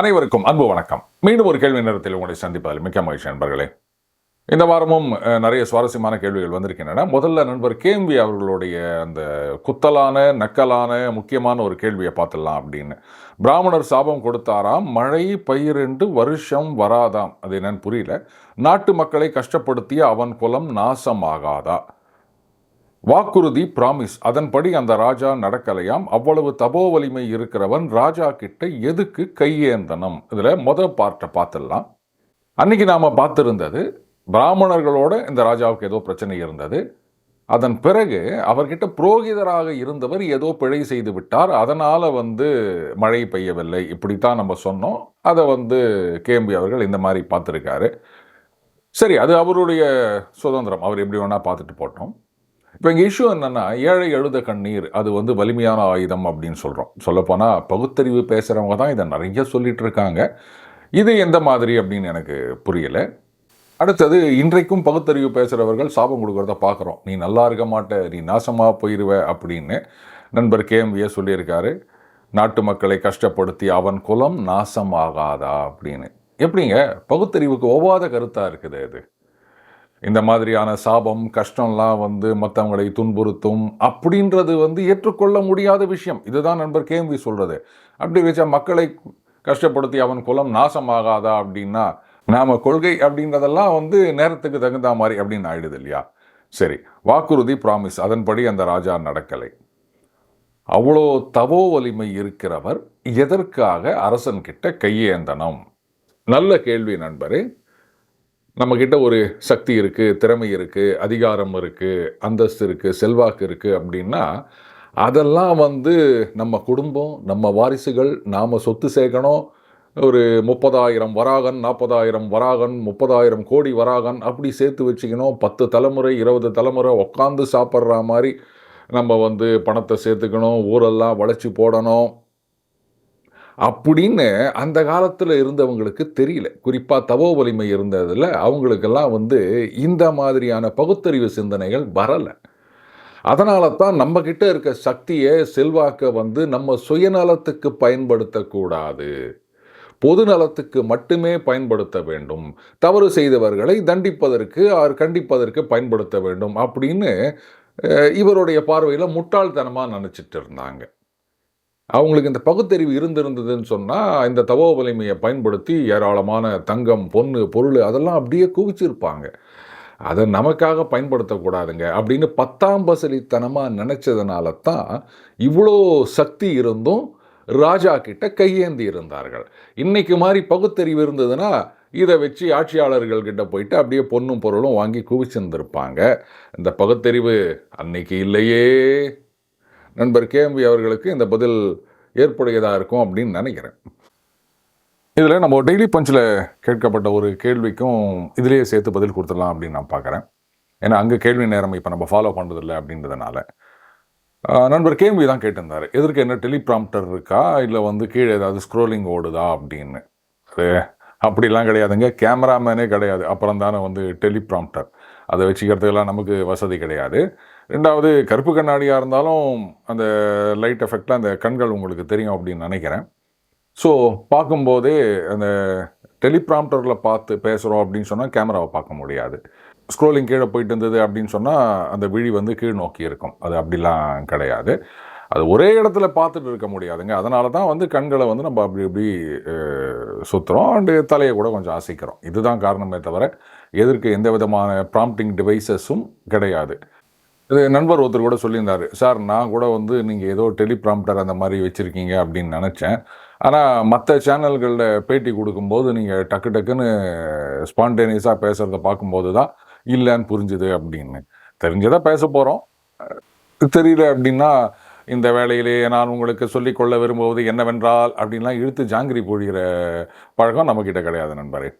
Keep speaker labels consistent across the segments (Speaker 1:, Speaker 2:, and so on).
Speaker 1: அனைவருக்கும் அன்பு வணக்கம். மீண்டும் ஒரு கேள்வி நேரத்தில் உங்களை சந்திப்பதில் மிக்க மகிழ்ச்சி நண்பர்களே. இந்த வாரமும் நிறைய சுவாரஸ்யமான கேள்விகள் வந்திருக்கின்றன. முதல்ல நண்பர் கேஎம்பி அவர்களுடைய அந்த குத்தலான நக்கலான முக்கியமான ஒரு கேள்வியை பார்த்துடலாம் அப்படின்னு. பிராமணர் சாபம் கொடுத்தாராம் மழை பயிரெண்டு வருஷம் வராதாம். அது என்னன்னு புரியல. நாட்டு மக்களை கஷ்டப்படுத்திய அவன் குலம் நாசமாகாதா? வாக்குறுதி பிராமிஸ் அதன்படி அந்த ராஜா நடக்கலையாம். அவ்வளவு தபோ வலிமை இருக்கிறவன் ராஜா கிட்ட எதுக்கு கையேந்தனம் இதில் முத பார்ட்டை பார்த்துடலாம். அன்னைக்கு நாம் பார்த்துருந்தது பிராமணர்களோட இந்த ராஜாவுக்கு ஏதோ பிரச்சனை இருந்தது. அதன் பிறகு அவர்கிட்ட புரோகிதராக இருந்தவர் ஏதோ பிழை செய்து விட்டார். அதனால் வந்து மழை பெய்யவில்லை. இப்படித்தான் நம்ம சொன்னோம். அதை வந்து கேம்பி அவர்கள் இந்த மாதிரி பார்த்துருக்காரு. சரி அது அவருடைய சுதந்திரம். அவர் எப்படி வேணால் பார்த்துட்டு போட்டோம். இப்போ இங்கே இஷ்யூ என்னென்னா ஏழை எழுத கண்ணீர் அது வந்து வலிமையான ஆயுதம் அப்படின்னு சொல்கிறோம் சொல்லப்போனால் பகுத்தறிவு பேசுகிறவங்க தான் இதை நிறைய சொல்லிட்டு இருக்காங்க. இது எந்த மாதிரி அப்படின்னு எனக்கு புரியலை. அடுத்தது இன்றைக்கும் பகுத்தறிவு பேசுகிறவர்கள் சாபம் கொடுக்கறத பார்க்குறோம். நீ நல்லா இருக்க மாட்ட நீ நாசமாக போயிடுவ அப்படின்னு நண்பர் கேஎம்வியே சொல்லியிருக்காரு. நாட்டு மக்களை கஷ்டப்படுத்தி அவன் குலம் நாசமாகாதா அப்படின்னு. எப்படிங்க? பகுத்தறிவுக்கு ஒவ்வாத கருத்தாக இருக்குது அது. இந்த மாதிரியான சாபம் கஷ்டம்லாம் வந்து மற்றவங்களை துன்புறுத்தும் அப்படின்றது வந்து ஏற்றுக்கொள்ள முடியாத விஷயம். இதுதான் நண்பர் கேஎம்வி சொல்கிறது அப்படி வச்சா மக்களை கஷ்டப்படுத்தி அவன் குலம் நாசமாகாதா அப்படின்னா நாம் கொள்கை அப்படின்றதெல்லாம் வந்து நேரத்துக்கு தகுந்த மாதிரி அப்படின்னு ஆயிடுது இல்லையா? சரி வாக்குறுதி ப்ராமிஸ் அதன்படி அந்த ராஜா நடக்கலை. அவ்வளோ தவோ வலிமை இருக்கிறவர் எதற்காக அரசன்கிட்ட கையேந்தனம் நல்ல கேள்வி நண்பரே. நம்மக்கிட்ட ஒரு சக்தி இருக்குது திறமை இருக்குது அதிகாரம் இருக்குது அந்தஸ்து இருக்குது செல்வாக்கு இருக்குது அப்படின்னா அதெல்லாம் வந்து நம்ம குடும்பம் நம்ம வாரிசுகள் நாம் சொத்து சேர்க்கணும். ஒரு முப்பதாயிரம் வராகன் நாற்பதாயிரம் வராகன் முப்பதாயிரம் கோடி வராகன் அப்படி சேர்த்து வச்சுக்கணும். பத்து தலைமுறை இருபது தலைமுறை உட்காந்து சாப்பிட்ற மாதிரி நம்ம வந்து பணத்தை சேர்த்துக்கணும். ஊரெல்லாம் வளைச்சி போடணும். அப்படின்னு அந்த காலத்தில் இருந்தவங்களுக்கு தெரியல. குறிப்பாக தவோ வலிமை இருந்ததில் அவங்களுக்கெல்லாம் வந்து இந்த மாதிரியான பகுத்தறிவு சிந்தனைகள் வரலை. அதனால தான் நம்மக்கிட்ட இருக்க சக்தியை செல்வாக்க வந்து நம்ம சுயநலத்துக்கு பயன்படுத்தக்கூடாது. பொது நலத்துக்கு மட்டுமே பயன்படுத்த வேண்டும். தவறு செய்தவர்களை தண்டிப்பதற்கு அவர் கண்டிப்பதற்கு பயன்படுத்த வேண்டும் அப்படின்னு இவருடைய பார்வையில் முட்டாள்தனமாக நினச்சிட்டு இருந்தாங்க. அவங்களுக்கு இந்த பகுத்தறிவு இருந்திருந்ததுன்னு சொன்னால் இந்த தவோ வலிமையை பயன்படுத்தி ஏராளமான தங்கம் பொண்ணு பொருள் அதெல்லாம் அப்படியே குவிச்சிருப்பாங்க. அதை நமக்காக பயன்படுத்தக்கூடாதுங்க அப்படின்னு பத்தாம் பசலித்தனமாக நினச்சதுனால தான் இவ்வளோ சக்தி இருந்தும் ராஜா கிட்ட கையேந்தி இருந்தார்கள். இன்னைக்கு மாதிரி பகுத்தறிவு இருந்ததுன்னா இதை வச்சு ஆட்சியாளர்கள் கிட்ட போயிட்டு அப்படியே பொண்ணும் பொருளும் வாங்கி குவிச்சிருந்திருப்பாங்க. இந்த பகுத்தறிவு அன்னைக்கு இல்லையே. நண்பர் கேஎம்பி அவர்களுக்கு இந்த பதில் ஏற்புடையதாக இருக்கும் அப்படின்னு நினைக்கிறேன். இதில் நம்ம டெய்லி பஞ்சில் கேட்கப்பட்ட ஒரு கேள்விக்கும் இதிலேயே சேர்த்து பதில் கொடுத்துடலாம் அப்படின்னு நான் பார்க்குறேன். ஏன்னா அங்கே கேள்வி நேரம் இப்போ நம்ம ஃபாலோ பண்ணுறதில்ல அப்படின்றதுனால. நண்பர் கேள்வி தான் கேட்டிருந்தார். எதற்கு என்ன டெலிப்ராம்டர் இருக்கா? இல்லை வந்து கீழே ஏதாவது ஸ்க்ரோலிங் ஓடுதா அப்படின்னு. அது அப்படிலாம் கிடையாதுங்க. கேமராமேனே கிடையாது. அப்புறம் தானே வந்து டெலிப்ராம்டர் அதை வச்சுக்கிறதுக்கெல்லாம் நமக்கு வசதி கிடையாது. ரெண்டாவது கருப்பு கண்ணாடியாக இருந்தாலும் அந்த லைட் எஃபெக்டில் அந்த கண்கள் உங்களுக்கு தெரியும் அப்படின்னு நினைக்கிறேன். ஸோ பார்க்கும்போதே அந்த டெலிப்ராம்டரில் பார்த்து பேசுகிறோம் அப்படின்னு சொன்னால் கேமராவை பார்க்க முடியாது. ஸ்க்ரோலிங் கீழே போயிட்டு இருந்தது அப்படின்னு சொன்னால் அந்த விழி வந்து கீழ் நோக்கி இருக்கும். அது அப்படிலாம் கிடையாது. அது ஒரே இடத்துல பார்த்துட்டு இருக்க முடியாதுங்க. அதனால தான் வந்து கண்களை வந்து நம்ம அப்படி இப்படி சுற்றுறோம் அண்டு தலையை கூட கொஞ்சம் அசைக்கிறோம். இதுதான் காரணமே தவிர எதற்கு எந்த விதமான ப்ராம்ப்டிங் டிவைசஸும் கிடையாது. இது நண்பர் ஒருத்தர் கூட சொல்லியிருந்தார் சார் நான் கூட வந்து நீங்கள் ஏதோ டெலிப்ராம்டர் அந்த மாதிரி வச்சுருக்கீங்க அப்படின்னு நினச்சேன். ஆனால் மற்ற சேனல்களில் பேட்டி கொடுக்கும்போது நீங்கள் டக்கு டக்குன்னு ஸ்பான்டேனியஸாக பேசுகிறத பார்க்கும்போது தான் இல்லைன்னு புரிஞ்சுது அப்படின்னு. தெரிஞ்சதை பேச போகிறோம் தெரியல அப்படின்னா இந்த வேலையிலே நான் உங்களுக்கு சொல்லிக்கொள்ள விரும்புவது என்னவென்றால் அப்படின்லாம் இழுத்து ஜாங்கிரி பொழிகிற பழக்கம் நம்மக்கிட்ட கிடையாது நண்பரே.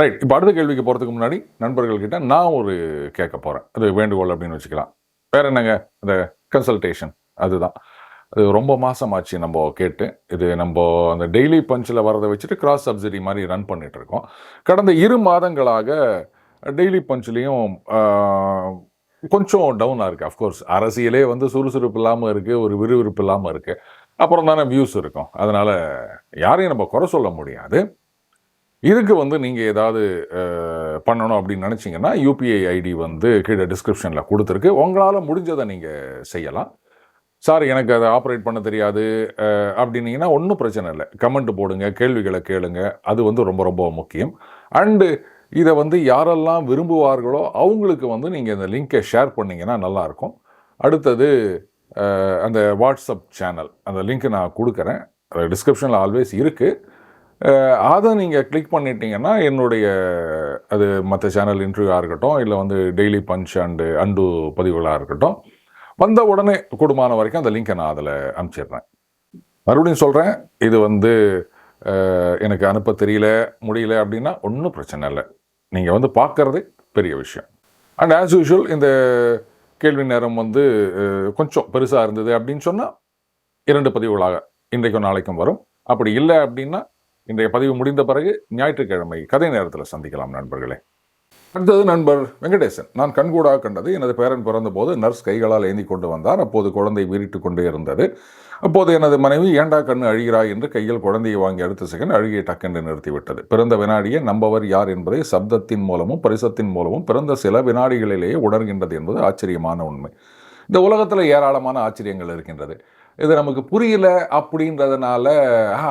Speaker 1: ரைட் இப்போ அடுத்த கேள்விக்கு போகிறதுக்கு முன்னாடி நண்பர்கள்கிட்ட நான் ஒரு கேட்க போகிறேன் அது வேண்டுகோள் அப்படின்னு வச்சுக்கலாம். வேற என்னங்க? இந்த கன்சல்டேஷன் அதுதான். அது ரொம்ப மாசமாச்சு நம்ம கேட்டு. இது நம்ம அந்த டெய்லி பஞ்சில் வரதை வச்சுட்டு கிராஸ் சப்சிடி மாதிரி ரன் பண்ணிட்டு இருக்கோம் கடந்த இரு மாதங்களாக டெய்லி பஞ்ச்லேயும் கொஞ்சம் டவுனாக இருக்குது அஃப்கோர்ஸ் அரசியலே வந்து சுறுசுறுப்பு இல்லாமல் இருக்குது ஒரு விறுவிறுப்பு இல்லாமல் இருக்குது அப்புறம் தானே வியூஸ் இருக்கும். அதனால் யாரையும் நம்ம குறை சொல்ல முடியாது. இதுக்கு வந்து நீங்கள் ஏதாவது பண்ணணும் அப்படின்னு நினச்சிங்கன்னா யூபிஐ ஐடி வந்து கீழே டிஸ்கிரிப்ஷனில் கொடுத்துருக்கு. உங்களால் முடிஞ்சதை நீங்கள் செய்யலாம். சார் எனக்கு அதை ஆப்ரேட் பண்ண தெரியாது. அப்படின்னீங்கன்னா ஒன்றும் பிரச்சனை இல்லை. கமெண்ட் போடுங்க கேள்விகளை கேளுங்க. அது வந்து ரொம்ப ரொம்ப முக்கியம். அண்டு இதை வந்து யாரெல்லாம் விரும்புவார்களோ அவங்களுக்கு வந்து நீங்கள் இந்த லிங்கை ஷேர் பண்ணிங்கன்னா நல்லாயிருக்கும். அடுத்தது அந்த வாட்ஸ்அப் சேனல் அந்த லிங்க் நான் கொடுக்குறேன். டிஸ்கிரிப்ஷனில் ஆல்வேஸ் இருக்குது அதை நீங்கள் கிளிக் பண்ணிட்டீங்கன்னா என்னுடைய அது மற்ற சேனல் இன்டர்வியூவாக இருக்கட்டும் இல்லை வந்து டெய்லி பஞ்ச் அண்டு அண்டு பதிவுகளாக இருக்கட்டும் வந்த உடனே கூடுமான வரைக்கும் அந்த லிங்கை நான் அதில் அனுப்பிச்சிடுறேன். மறுபடியும் சொல்கிறேன் இது வந்து எனக்கு அனுப்ப தெரியல முடியல அப்படின்னா ஒன்றும் பிரச்சனை இல்லை. நீங்கள் வந்து பார்க்கறதே பெரிய விஷயம். அண்ட் ஆஸ் யூஷுவல் இந்த கேள்வி நேரம் வந்து கொஞ்சம் பெருசாக இருந்தது அப்படின்னு சொன்னால் இரண்டு பதிவுகளாக இன்றைக்கும் நாளைக்கும் வரும். அப்படி இல்லை அப்படின்னா இன்றைய பதிவு முடிந்த பிறகு ஞாயிற்றுக்கிழமை கதை நேரத்தில் சந்திக்கலாம் நண்பர்களே. அடுத்தது நண்பர் வெங்கடேசன். நான் கண்கூடாக கண்டது எனது பேரன் பிறந்தபோது நர்ஸ் கைகளால் ஏந்தி கொண்டு வந்தார். அப்போது குழந்தை வீரிட்டு கொண்டே இருந்தது. அப்போது எனது மனைவி ஏண்டா கண்ணு அழுகிறாய்? என்று கையில் குழந்தையை வாங்கி அடுத்த செகண்ட் அழுகியை டக்கென்று நிறுத்திவிட்டது. பிறந்த வினாடியே நம்பவர் யார் என்பதை சப்தத்தின் மூலமும் பரிசத்தின் மூலமும் பிறந்த சில வினாடிகளிலேயே உணர்கின்றது என்பது ஆச்சரியமான உண்மை. இந்த உலகத்தில் ஏராளமான ஆச்சரியங்கள் இருக்கின்றது. இது நமக்கு புரியல அப்படின்றதுனால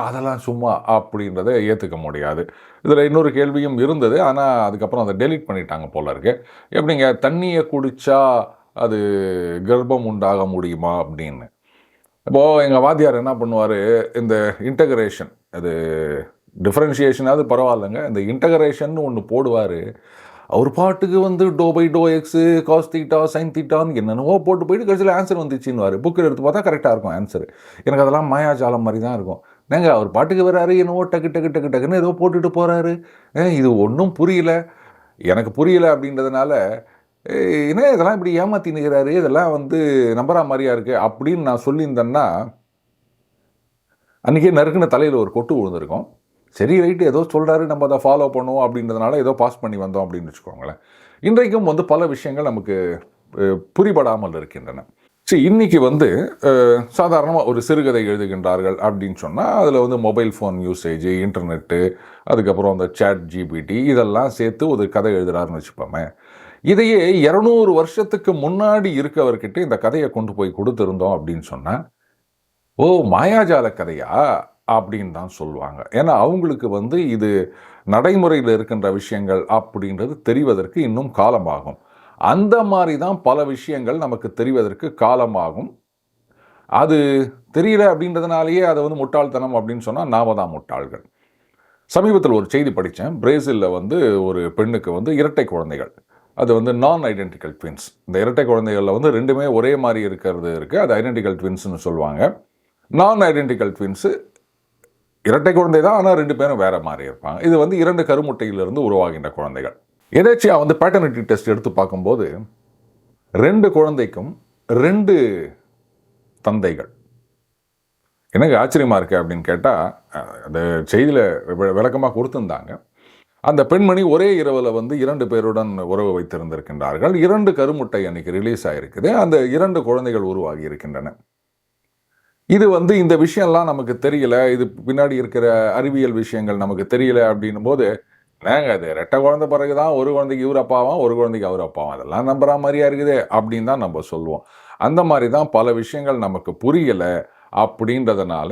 Speaker 1: அதெல்லாம் சும்மா அப்படின்றத ஏற்றுக்க முடியாது. இதில் இன்னொரு கேள்வியும் இருந்தது. ஆனால் அதுக்கப்புறம் அதை டெலீட் பண்ணிட்டாங்க போல இருக்கு. எப்படிங்க? தண்ணியை குடித்தா அது கர்ப்பம் உண்டாக முடியுமா அப்படின்னு. இப்போது எங்கள் வாத்தியார் என்ன பண்ணுவார்? இந்த இன்டகிரேஷன் அது டிஃப்ரென்ஷியேஷனாவது பரவாயில்லைங்க. இந்த இன்டகிரேஷன் ஒன்று போடுவார். அவர் பாட்டுக்கு வந்து do by do x cos theta sin தீட்டான்னு என்னென்னவோ போட்டு போயிட்டு கடைசியில் ஆன்சர் வந்துச்சுன்னுவார். புக்கில் எடுத்து பார்த்தா கரெக்டாக இருக்கும் ஆன்சர் எனக்கு அதெல்லாம் மாயாஜாலம் மாதிரி தான் இருக்கும். ஏங்க அவர் பாட்டுக்கு வராரு என்னவோ டக்கு டக்கு டக்கு டக்குன்னு ஏதோ போட்டுட்டு போகிறாரு இது ஒன்றும் புரியல. எனக்கு புரியல அப்படின்றதுனால என்ன இதெல்லாம் இப்படி ஏமாற்றி நிற்கிறாரு இதெல்லாம் வந்து நம்புற மாதிரியா இருக்குது அப்படின்னு நான் சொல்லியிருந்தேன்னா அன்றைக்கே நறுக்குன தலையில் ஒரு கொட்டு விழுந்திருக்கும். சரி ரைட்டு ஏதோ சொல்கிறாரு நம்ம அதை ஃபாலோ பண்ணுவோம் அப்படின்றதுனால ஏதோ பாஸ் பண்ணி வந்தோம் அப்படின்னு வச்சுக்கோங்களேன். இன்றைக்கும் வந்து பல விஷயங்கள் நமக்கு புரிபடாமல் இருக்கின்றன. சரி இன்றைக்கி வந்து சாதாரணமாக ஒரு சிறுகதை எழுதுகின்றார்கள் அப்படின்னு சொன்னால் அதில் வந்து மொபைல் ஃபோன் யூசேஜ் இன்டர்நெட்டு அதுக்கப்புறம் அந்த சேட் ஜிபிடி இதெல்லாம் சேர்த்து ஒரு கதை எழுதுகிறாருன்னு வச்சுப்போமே. இதையே இரநூறு வருஷத்துக்கு முன்னாடி இருக்கவர்கிட்ட இந்த கதையை கொண்டு போய் கொடுத்துருந்தோம் அப்படின்னு சொன்னால் ஓ மாயாஜால கதையா? அப்படின்னு தான் சொல்லுவாங்க. ஏன்னா அவங்களுக்கு வந்து இது நடைமுறையில் இருக்கின்ற விஷயங்கள் அப்படின்றது தெரிவதற்கு இன்னும் காலமாகும். அந்த மாதிரி தான் பல விஷயங்கள் நமக்கு தெரிவதற்கு காலமாகும். அது தெரியல அப்படின்றதுனாலேயே அதை வந்து முட்டாள்தனம் அப்படின்னு சொன்னால் நாம தான் முட்டாள்கள். சமீபத்தில் ஒரு செய்தி படித்தேன். பிரேசிலில் வந்து ஒரு பெண்ணுக்கு வந்து இரட்டை குழந்தைகள். அது வந்து நான் ஐடென்டிக்கல் ட்வின்ஸ் இந்த இரட்டை குழந்தைகளில் வந்து ரெண்டுமே ஒரே மாதிரி இருக்கிறது இருக்குது அது ஐடென்டிக்கல் ட்வின்ஸ்னு சொல்லுவாங்க. நான் ஐடென்டிக்கல் ட்வின்ஸு இரட்டை குழந்தை தான் ஆனால் ரெண்டு பேரும் வேறு மாதிரி இருப்பாங்க. இது வந்து இரண்டு கருமுட்டையிலிருந்து உருவாகின்ற குழந்தைகள். எதேச்சியாக வந்து பேட்டர்னிட்டி டெஸ்ட் எடுத்து பார்க்கும்போது ரெண்டு குழந்தைக்கும் ரெண்டு தந்தைகள். எனக்கு ஆச்சரியமாக இருக்குது அப்படின்னு கேட்டால் அந்த செய்தியில் விளக்கமாக கொடுத்துருந்தாங்க. அந்த பெண்மணி ஒரே இரவில் வந்து இரண்டு பேருடன் உறவு வைத்திருந்திருக்கின்றார்கள். இரண்டு கருமுட்டை அன்னைக்கு ரிலீஸ் ஆகிருக்குது அந்த இரண்டு குழந்தைகள் உருவாகி இருக்கின்றன. இது வந்து இந்த விஷயம்லாம் நமக்கு தெரியல. இது பின்னாடி இருக்கிற அறிவியல் விஷயங்கள் நமக்கு தெரியல அப்படின்னும் போது நாங்கள் அது ரெட்டை குழந்த பிறகு தான் ஒரு குழந்தைக்கு இவர் அப்பாவும் ஒரு குழந்தைக்கு அவர் அப்பாவும். அதெல்லாம் நம்புற மாதிரியா இருக்குது அப்படின்னு தான் நம்ம சொல்லுவோம். அந்த மாதிரி தான் பல விஷயங்கள் நமக்கு புரியலை அப்படின்றதுனால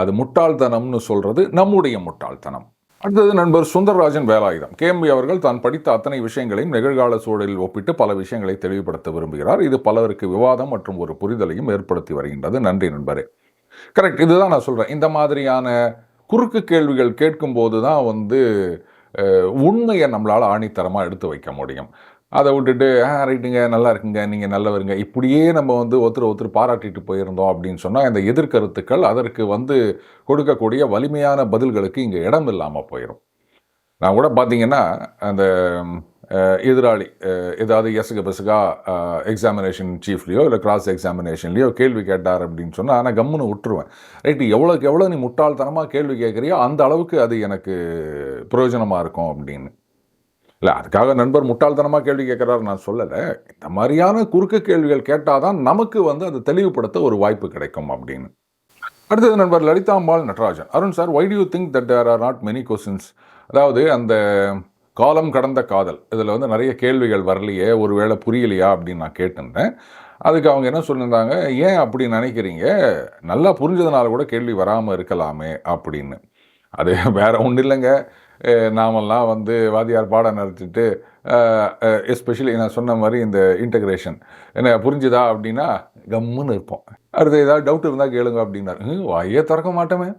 Speaker 1: அது முட்டாள்தனம்னு சொல்கிறது நம்முடைய முட்டாள்தனம். அடுத்தது நண்பர் சுந்தரராஜன் வேலாயுதம். கேம்பி அவர்கள் தான் படித்த அத்தனை விஷயங்களையும் நிகழ்கால சூழலில் ஒப்பிட்டு பல விஷயங்களை தெளிவுபடுத்த விரும்புகிறார். இது பலருக்கு விவாதம் மற்றும் ஒரு புரிதலையும் ஏற்படுத்தி வருகின்றது. நன்றி நண்பரே. கரெக்ட் இதுதான் நான் சொல்கிறேன் இந்த மாதிரியான குறுக்கு கேள்விகள் கேட்கும்போது தான் வந்து உண்மையை நம்மளால் ஆணித்தரமாக எடுத்து வைக்க முடியும். அதை விட்டுட்டு ஆ ரைட்டுங்க நல்லா இருக்குங்க நீங்கள் நல்லவருங்க. இப்படியே நம்ம வந்து ஒருத்தர் ஒருத்தர் பாராட்டிட்டு போயிருந்தோம் அப்படின்னு சொன்னால் இந்த எதிர்கருத்துக்கள் அதற்கு வந்து கொடுக்கக்கூடிய வலிமையான பதில்களுக்கு இங்கே இடம் இல்லாமல் போயிடும் நான் கூட பார்த்தீங்கன்னா அந்த எதிராளி ஏதாவது எசுக பெசுகா எக்ஸாமினேஷன் சீஃப்லேயோ இல்லை கிராஸ் எக்ஸாமினேஷன்லேயோ கேள்வி கேட்டார் அப்படின்னு சொன்னால் நான் கம்முன்னு விட்டுருவேன். ரைட்டு எவ்வளோக்கு எவ்வளோ நீ முட்டாள்தனமாக கேள்வி கேட்குறியோ அந்த அளவுக்கு அது எனக்கு பிரயோஜனமாக இருக்கும் அப்படின்னு. இல்லை அதுக்காக நண்பர் முட்டாள்தனமாக கேள்வி கேட்குறாரு நான் சொல்லலை. இந்த மாதிரியான குறுக்கு கேள்விகள் கேட்டால் தான் நமக்கு வந்து அதை தெளிவுபடுத்த ஒரு வாய்ப்பு கிடைக்கும் அப்படின்னு. அடுத்தது நண்பர் Lalithambal Natarajan. Arun sir why do you think that there are not many questions அதாவது அந்த காலம் கடந்த காதல். இதில் வந்து நிறைய கேள்விகள் வரலையே ஒருவேளை புரியலையா அப்படின்னு நான் கேட்டிருந்தேன். அதுக்கு அவங்க என்ன சொல்லியிருந்தாங்க ஏன் அப்படி நினைக்கிறீங்க? நல்லா புரிஞ்சதுனால கூட கேள்வி வராமல் இருக்கலாமே அப்படின்னு. அது வேற ஒன்றும் இல்லைங்க. நாமெல்லாம் வந்து வாத்தியார் பாடம் நடத்திட்டு எஸ்பெஷலி நான் சொன்ன மாதிரி இந்த இன்டகிரேஷன் என்ன புரிஞ்சுதா அப்படின்னா கம்முன்னு இருப்போம். அடுத்து ஏதாவது டவுட் இருந்தால் கேளுங்க அப்படின்னாரு. வாயே திறக்க மாட்டோமே.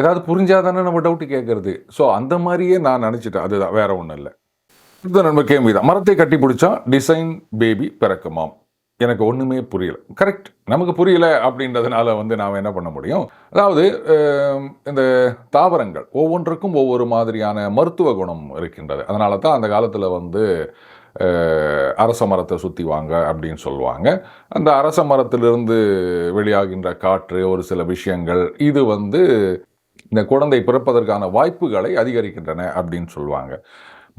Speaker 1: ஏதாவது புரிஞ்சாதானே நம்ம டவுட்டு கேட்குறது ஸோ அந்த மாதிரியே நான் நினச்சிட்டேன். அதுதான் வேறு ஒன்றும் இல்லை. இது நம்ம கேள்வி தான் மரத்தை கட்டி பிடிச்சா டிசைன் பேபி பிறக்குமாம். எனக்கு ஒன்றுமே புரியல. கரெக்ட் நமக்கு புரியல அப்படின்றதுனால வந்து நாம் என்ன பண்ண முடியும்? அதாவது இந்த தாவரங்கள் ஒவ்வொன்றுக்கும் ஒவ்வொரு மாதிரியான மருத்துவ குணம் இருக்கின்றது. அதனால தான் அந்த காலத்தில் வந்து அரச மரத்தை சுற்றி வாங்க அப்படின்னு சொல்லுவாங்க. அந்த அரச மரத்திலிருந்து வெளியாகின்ற காற்று ஒரு சில விஷயங்கள் இது வந்து இந்த குழந்தை பிறப்பதற்கான வாய்ப்புகளை அதிகரிக்கின்றன அப்படின்னு சொல்லுவாங்க.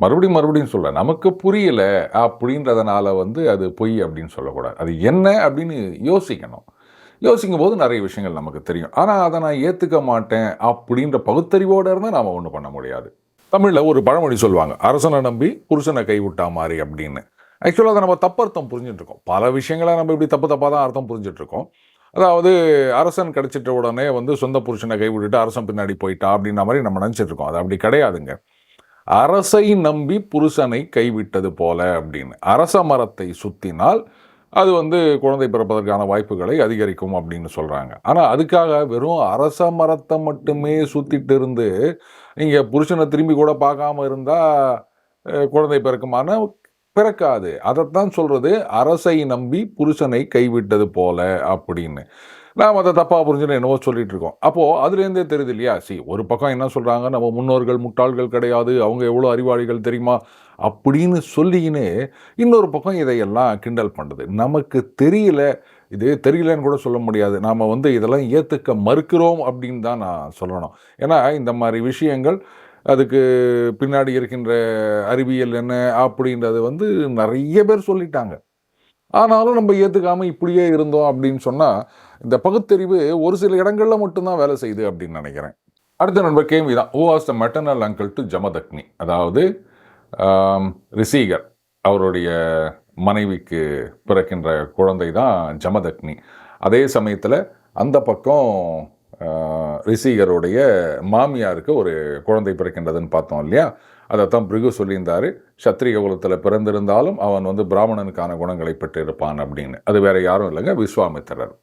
Speaker 1: மறுபடியும் மறுபடியும் சொல்ல நமக்கு புரியல அப்படின்றதுனால வந்து அது பொய் அப்படின்னு சொல்லக்கூடாது. அது என்ன அப்படின்னு யோசிக்கணும். யோசிக்கும் போது நிறைய விஷயங்கள் நமக்கு தெரியும். ஆனால் அதை நான் ஏற்றுக்க மாட்டேன் அப்படின்ற பகுத்தறிவோடு இருந்தால் நாம் ஒன்றும் பண்ண முடியாது. தமிழில் ஒரு பழமொழி சொல்லுவாங்க அரசனை நம்பி புருஷனை கைவிட்டா மாதிரி அப்படின்னு. ஆக்சுவலாக அதை நம்ம தப்பர்த்தம் புரிஞ்சிட்ருக்கோம் பல விஷயங்களை நம்ம இப்படி தப்பு தப்பாக தான் அர்த்தம் புரிஞ்சிட்ருக்கோம் அதாவது அரசன் கிடச்சிட்ட உடனே வந்து சொந்த புருஷனை கைவிட்டுட்டு அரசன் பின்னாடி போயிட்டா அப்படின்ற மாதிரி நம்ம நினச்சிட்ருக்கோம் அது அப்படி கிடையாதுங்க. அரசை நம்பி புருஷனை கைவிட்டது போல அப்படின்னு. அரச மரத்தை சுத்தினால் அது வந்து குழந்தை பிறப்பதற்கான வாய்ப்புகளை அதிகரிக்கும் அப்படின்னு சொல்கிறாங்க ஆனால் அதுக்காக வெறும் அரச மரத்தை மட்டுமே சுற்றிட்டு இருந்து நீங்கள் புருஷனை திரும்பி கூட பார்க்காம இருந்தால் குழந்தை பிறக்குமான பிறக்காது. அதைத்தான் சொல்கிறது அரசை நம்பி புருஷனை கைவிட்டது போல அப்படின்னு. நாம் அதை தப்பாக புரிஞ்சுன்னு என்னவோ சொல்லிட்டு இருக்கோம். அப்போது அதுலேருந்தே தெரியுது இல்லையா? சி ஒரு பக்கம் என்ன சொல்கிறாங்க நம்ம முன்னோர்கள் முட்டாள்கள் கிடையாது அவங்க எவ்வளோ அறிவாளிகள் தெரியுமா? அப்படின்னு சொல்லிக்கின்னு இன்னொரு பக்கம் இதையெல்லாம் கிண்டல் பண்ணுது. நமக்கு தெரியல இது தெரியலன்னு கூட சொல்ல முடியாது. நாம் வந்து இதெல்லாம் ஏற்றுக்க மறுக்கிறோம் அப்படின்னு தான் நான் சொல்லணும். ஏன்னா இந்த மாதிரி விஷயங்கள் அதுக்கு பின்னாடி இருக்கின்ற அறிவியல் என்ன அப்படின்றது வந்து நிறைய பேர் சொல்லிட்டாங்க. ஆனாலும் நம்ம ஏற்றுக்காமல் இப்படியே இருந்தோம் அப்படின்னு சொன்னால் இந்த பகுத்தறிவு ஒரு சில இடங்களில் மட்டும்தான் வேலை செய்யுது அப்படின்னு நினைக்கிறேன். அடுத்த நண்பர் கேள்வி தான். Who was the maternal uncle to Jamadagni அதாவது ரிசீகர் அவருடைய மனைவிக்கு பிறக்கின்ற குழந்தை தான் ஜமதக்னி. அதே சமயத்தில் அந்த பக்கம் ரிசீகருடைய மாமியாருக்கு ஒரு குழந்தை பிறக்கின்றதுன்னு பார்த்தோம் இல்லையா? அதைத்தான் பிருகு சொல்லியிருந்தாரு. சத்திரிய குலத்தில் பிறந்திருந்தாலும் அவன் வந்து பிராமணனுக்கான குணங்களை பெற்றிருப்பான் அப்படின்னு. அது வேற யாரும் இல்லைங்க விஸ்வாமித்திரர்.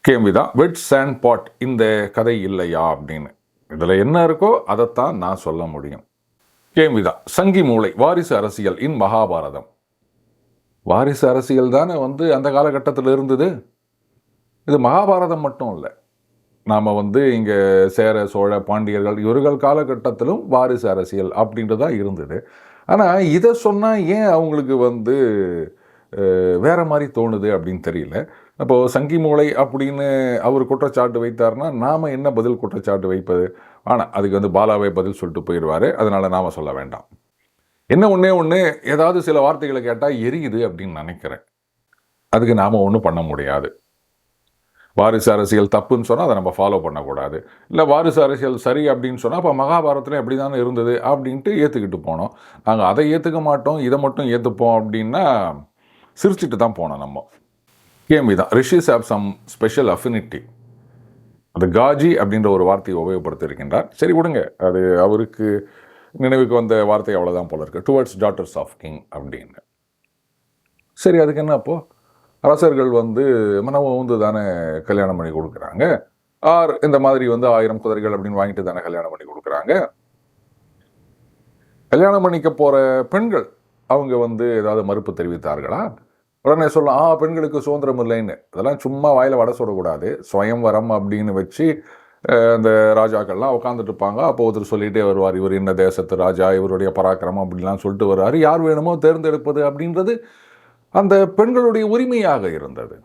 Speaker 1: கேள்விதான் வெட் சாண்ட் பாட் இந்த கதை இல்லையா அப்படின்னு. இதில் என்ன இருக்கோ அதைத்தான் நான் சொல்ல முடியும். கேள்விதான் சங்கி மூளை வாரிசு அரசியல் இன் மகாபாரதம். வாரிசு அரசியல் தானே வந்து அந்த காலகட்டத்தில் இருந்தது? இது மகாபாரதம் மட்டும் இல்லை. நாம் வந்து இங்கே சேர சோழ பாண்டியர்கள் இவர்கள் காலகட்டத்திலும் வாரிசு அரசியல் அப்படின்றதா இருந்தது. ஆனால் இதை சொன்னால் ஏன் அவங்களுக்கு வந்து வேறு மாதிரி தோணுது அப்படின்னு தெரியல. அப்போது சங்கி மூளை அப்படின்னு அவர் குற்றச்சாட்டு வைத்தார்னா நாம் என்ன பதில் குற்றச்சாட்டு வைப்பது? ஆனால் அதுக்கு வந்து பாலாவே பதில் சொல்லிட்டு போயிடுவார். அதனால் நாம் சொல்ல வேண்டாம். என்ன ஒன்றே ஒன்று ஏதாவது சில வார்த்தைகளை கேட்டால் எரியுது அப்படின்னு நினைக்கிறேன். அதுக்கு நாம் ஒன்றும் பண்ண முடியாது. வாரிசு அரசியல் தப்புன்னு சொன்னால் அதை நம்ம ஃபாலோ பண்ணக்கூடாது. இல்லை வாரிசு அரசியல் சரி அப்படின்னு சொன்னால் அப்போ மகாபாரதத்தில் எப்படி தானே இருந்தது அப்படின்ட்டு ஏற்றுக்கிட்டு போனோம். நாங்கள் அதை ஏற்றுக்க மாட்டோம் இதை மட்டும் ஏற்றுப்போம் அப்படின்னா சிரிச்சிட்டு தான் போனோம் நம்ம. கேள்வி தான். Rishis have some special affinity அது காஜி அப்படின்ற ஒரு வார்த்தையை உபயோகப்படுத்தியிருக்கின்றார். சரி விடுங்க அது அவருக்கு நினைவுக்கு வந்த வார்த்தை அவ்வளோதான் போல இருக்கு. டுவர்ட்ஸ் டாட்டர்ஸ் ஆஃப் கிங் அப்படின்னு. சரி அதுக்கு என்ன அப்போது அரசர்கள் வந்து மனவு வந்து தானே கல்யாணம் பண்ணி கொடுக்குறாங்க. ஆர் இந்த மாதிரி வந்து ஆயிரம் குதிரைகள் அப்படின்னு வாங்கிட்டு தானே கல்யாணம் பண்ணி கொடுக்குறாங்க. கல்யாணம் பண்ணிக்க போகிற பெண்கள் அவங்க வந்து ஏதாவது மறுப்பு தெரிவித்தார்களா? உடனே சொல்லலாம் ஆ பெண்களுக்கு சுதந்திரம் இல்லைன்னு. அதெல்லாம் சும்மா வாயில் வடை சொல்லக்கூடாது சுயம்வரம் அப்படின்னு வச்சு அந்த ராஜாக்கள்லாம் உட்காந்துட்டு இருப்பாங்க. அப்போ ஒருத்தர் சொல்லிட்டே வருவார் இவர் இந்த தேசத்து ராஜா இவருடைய பராக்கிரமம் அப்படிலாம் சொல்லிட்டு வருவார். யார் வேணுமோ தேர்ந்தெடுப்பது அப்படின்றது அந்த பெண்களுடைய உரிமையாக இருந்தது.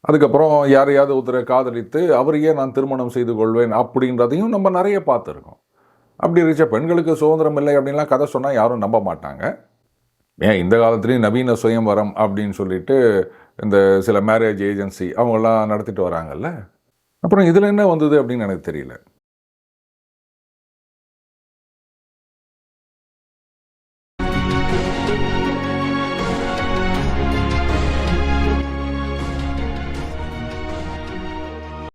Speaker 1: அதுக்கப்புறம் யாரையாவது ஒருத்தரை காதலித்து அவரையே நான் திருமணம் செய்து கொள்வேன்? அப்படின்றதையும் நம்ம நிறைய பார்த்துருக்கோம். அப்படி இருக்க பெண்களுக்கு சுதந்திரம் இல்லை அப்படின்லாம் கதை சொன்னால் யாரும் நம்ப மாட்டாங்க. ஏன் இந்த காலத்துலேயும் நவீன சுயம்வரம் அப்படின்னு சொல்லிட்டு இந்த சில மேரேஜ் ஏஜென்சி அவங்களாம் நடத்திட்டு வராங்கல்ல? அப்புறம் இதில் என்ன வந்தது அப்படின்னு எனக்கு தெரியல.